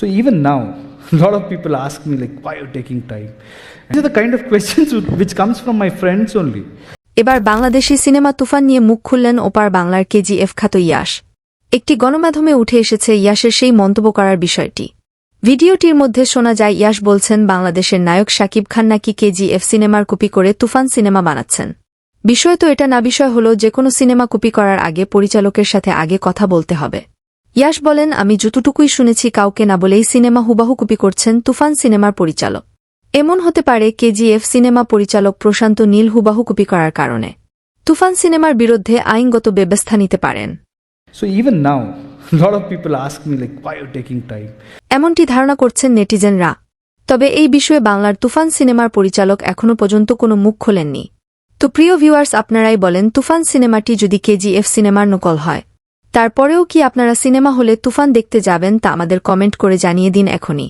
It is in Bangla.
So even now, a lot of people ask me like, why are you taking time? These are the kind of questions which comes from my friends only. এবার বাংলাদেশি সিনেমা তুফান নিয়ে মুখ খুললেন ওপার বাংলার কেজিএফ খ্যাত ইয়াস একটি গণমাধ্যমে উঠে এসেছে ইয়াসের সেই মন্তব্য করার বিষয়টি ভিডিওটির মধ্যে শোনা যায় ইয়াস বলছেন বাংলাদেশের নায়ক শাকিব খান নাকি কেজিএফ সিনেমার কপি করে তুফান সিনেমা বানাচ্ছেন বিষয় তো এটা না বিষয় হল যে কোনো সিনেমা কপি করার আগে পরিচালকের সাথে আগে কথা বলতে হবে ইয়াস বলেন আমি যতটুকুই শুনেছি কাউকে না বলেই সিনেমা হুবাহু কপি করছেন তুফান সিনেমার পরিচালক। এমন হতে পারে কেজিএফ সিনেমা পরিচালক প্রশান্ত নীল হুবাহু কপি করার কারণে। তুফান সিনেমার বিরুদ্ধে আইনগত ব্যবস্থা নিতে পারেন। So even now, lot of people ask me like, why are you taking time? এমনটি ধারণা করছেন নেটিজেনরা। তবে এই বিষয়ে বাংলার তুফান সিনেমার পরিচালক এখনও পর্যন্ত কোনো মুখ খোলেননি। তো প্রিয় ভিউয়ার্স আপনারাই বলেন তুফান সিনেমাটি যদি কেজিএফ সিনেমার নকল হয় তারপরেও কি আপনারা সিনেমা হলে তুফান দেখতে যাবেন তা আমাদের কমেন্ট করে জানিয়ে দিন এখনই।